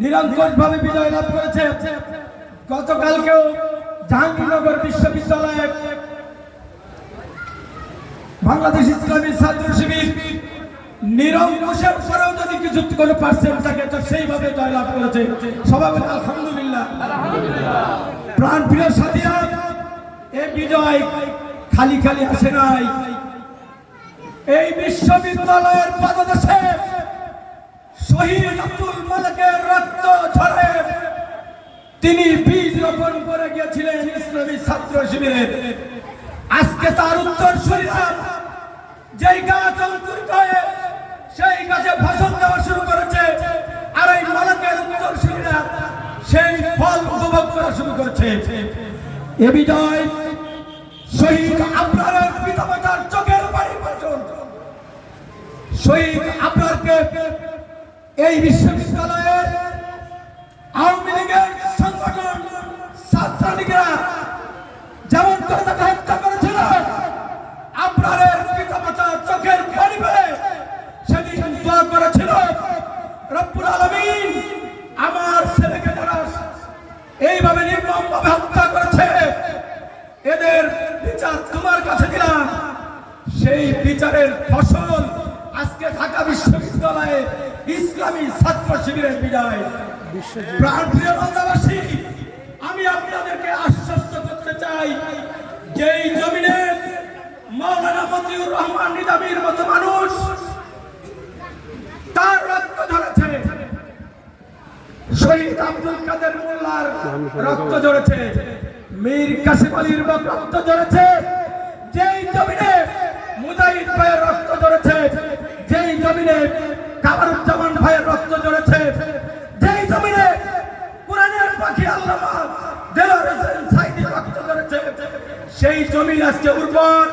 নিরঙ্কুশ ভাবে বিজয় লাভ করেছে। গতকালকেও জাহাঙ্গীরনগর বিশ্ববিদ্যালয়ে বাংলাদেশ ইসলামী ছাত্র শিবির নিরঙ্কুশের পরেও যদি কিছু কোনো পার্সেন্ট থাকে, তো সেইভাবে জয়লাভ করেছে। সবাই বলে আলহামদুলিল্লাহ। প্রাণ প্রিয় সাথীরা, এ বিজয় খালি খালি আসে নাই। এই বিশ্ববিদ্যালয়ের পদদেশে শহীদ আব্দুল মালিকের তিনি বীজ রোপণ করে গিয়েছিলেন ইসলামী ছাত্র শিবিরে। আজকে তার উত্তর শরীরাম যেই গাছ অঙ্কুরিত হয়ে সেই গাছে ফসল দেওয়া শুরু করেছে, আর এই মালকের উত্তর শরীরাম সেই ফল উপভোগ করা শুরু করেছে। এ বিজয় শহীদ আপনার পিতামাতার চোখের বাড়ি ফসল শহীদ আপনারকে এই বিশ্ববিদ্যালয়ের ছাত্রলীগেরা যেমন করে তাকে হত্যা করেছিল আপনার পিতামাতা চোখের পানি পেয়ে সেদিন দোয়া করেছিল রব্বুল আলমিন আমার ছেলেকে যারা এইভাবে নির্মমভাবে হত্যা করেছে এদের বিচার তোমার কাছে দিলাম। সেই বিচারের ফসল আজকে ঢাকা বিশ্ববিদ্যালয়ে ইসলামী ছাত্র শিবিরের বিদায়। প্রাণপ্রিয় বাংলাবাসী আমি আপনাদেরকে আশ্বস্ত করতে চাই যেই জমিনে মৌলানা মতিউর রহমান মতো মানুষ তার রক্ত ঝরেছে। শহীদ আব্দুল কাদের মোল্লার রক্ত ঝরেছে। মীর কাসিম আলীর রক্ত ঝরেছে। যেই জমিনে মুজাহিদ ভাইয়ের রক্ত ঝরেছে, যেই জমিনে কামারুজ্জামান ভাইয়ের রক্ত ঝরেছে যেই জমিনে কোরআনের পাখি আল্লামা দেলোয়ার হোসেন সাইদির রক্ত ঝরেছে সেই জমিন আজকে উর্বর,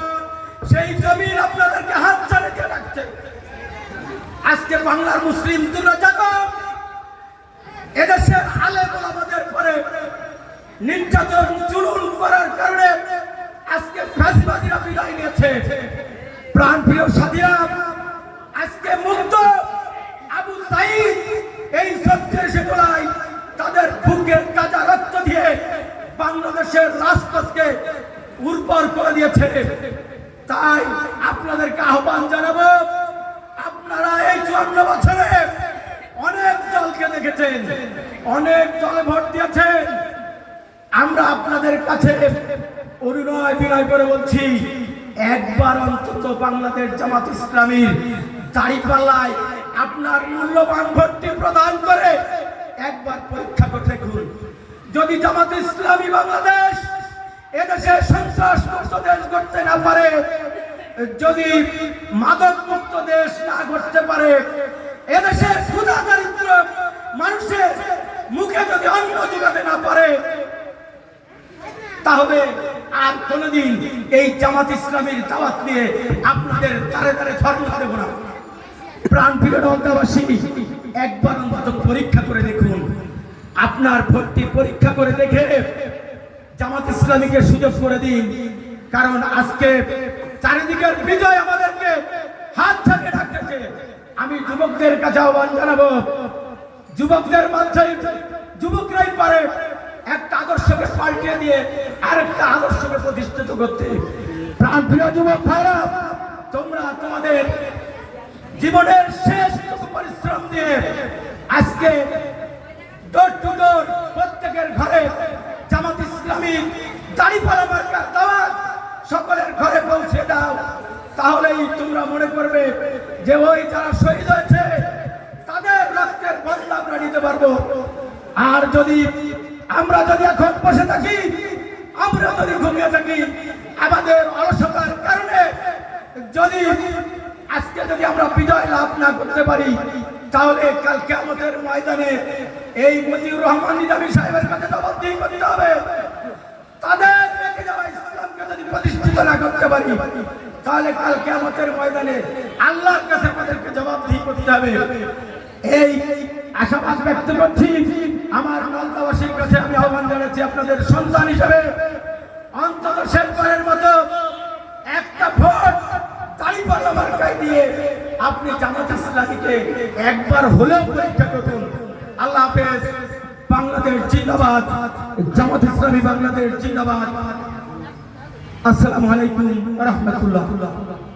সেই জমিন আপনাদেরকে হাত দিয়ে রাখছে। আজকে বাংলার মুসলিম তোমরা জানো এদেশের আলে আমাদের পরে নির্যাতন জুলুম করার কারণে আজকে ফ্যাসিবাদীরা বিদায় নিয়েছে। প্রাণ প্রিয় সাথীরা, আজকে মুক্ত আবু সাইদ এই সন্ত্রাসী তোলায় তাদের বুকের কাজা রক্ত দিয়ে বাংলাদেশের রাজপথকে উর্বর করে দিয়েছে। তাই আপনাদেরকে আহ্বান জানাব, আপনারা এই চুয়ান্ন বছরে অনেক দলকে দেখেছেন, অনেক দলে ভোট দিয়েছেন। আমরা আপনাদের কাছে অরুণয় বিনয় করে বলছি, একবার অন্তত বাংলাদেশ জামাত ইসলামীর দাঁড়িপাল্লায় আপনার মূল্যবান ভোটটি প্রদান করে একবার পরীক্ষা করে দেখুন। যদি জামাত ইসলামী বাংলাদেশ এদেশে সন্ত্রাস মুক্ত দেশ করতে না পারে, যদি মাদক মুক্ত দেশ না করতে পারে এদেশের ক্ষুধা দারিদ্র মানুষের মুখে যদি অন্ন যোগাতে না পারে, তাহলে আর কোনদিন এই জামাত ইসলামীর দাওয়াত নিয়ে আপনাদের তারে তারে ধর্ণা দেব না। প্রাণ প্রিয় নগরবাসী একবার অন্তত পরীক্ষা করে দেখুন। আপনার ভর্তি পরীক্ষা করে দেখে জামাত ইসলামীকে সুযোগ করে দিন। কারণ আজকে চারিদিকের বিজয় আমাদেরকে হাত ছাড়িয়ে রাখতেছে আমি যুবকদের কাছে আহ্বান জানাব। যুবকদের মাঝে যুবকরাই পারে একটা আদর্শকে পাল্টিয়ে দিয়ে আরেকটা আদর্শকে প্রতিষ্ঠিত করতে। প্রাণ প্রিয় যুবক ভাইরা, তোমরা তোমাদের জীবনের শেষ পরিশ্রম দিয়ে আজকে ডোর টু ডোর প্রত্যেকের ঘরে দাড়িপালা মার্কার দাওয়াত সকলের ঘরে পৌঁছে দাও। তাহলেই তোমরা মনে করবে যে ওই যারা শহীদ হয়েছে, তাদের রক্তের বদলা আমরা নিতে পারব। আর যদি আমরা যদি এখন বসে থাকি আমরা যদি ঘুমিয়ে থাকি, আমাদের অলসতার কারণে যদি আজকে যদি আমরা বিজয় লাভ না করতে পারি, তাহলে কালকে আমাদের ময়দানে এই মতিউর রহমান নিজামী সাহেবের কাছে জবাবদিহি করতে হবে। না করতে তাহলে আমাদের ময়দানে আল্লাহর কাছে আমাদেরকে হবে। এই আমার আমি আহ্বান জানাচ্ছি আপনাদের সন্তান মতো একটা ভোট দিয়ে আপনি জামাত ইসলামীকে একবার হলেও পরীক্ষা করুন। আল্লাহ হাফেজ। বাংলাদেশ জিন্দাবাদ। জামাত ইসলামী বাংলাদেশ জিন্দাবাদ। আসসালামু আলাইকুম রহমতুল্লাহ।